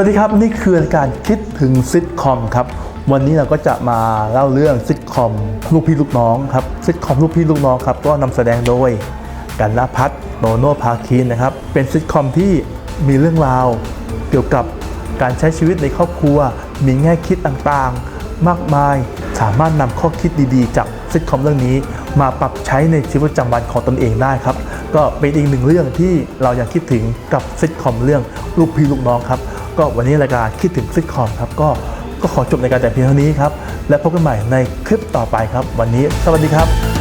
วัสดีครับนี่คือการคิดถึงซิทคอมครับ วันนี้เราก็จะมาเล่าเรื่องซิทคอมลูกพี่ลูกน้องครับซิทคอมลูกพี่ลูกน้องครับก็นำแสดงโดยกันนพัฒน์โตโนภาคินนะครับเป็นซิทคอมที่มีเรื่องราว เกี่ยวกับการใช้ชีวิตในครอบครัว มีแง่คิดต่างๆ มากมายสามารถนำข้อคิดดีๆ จากซิทคอมเรื่องนี้ มาปรับใช้ในชีวิตประจำวันของตนเองได้ครับ ก็เป็นอีกหนึ่งเรื่องที่เราอยังคิดถึงกับซิทคอมเรื่องลูกพี่ลูกน้องครับ ก็วันนี้รายการคิดถึงซิทคอมครับก็ก็ขอจบในการแต่เพียงเท่านี้ครับ และพบกันใหม่ในคลิปต่อไปครับ วันนี้สวัสดีครับ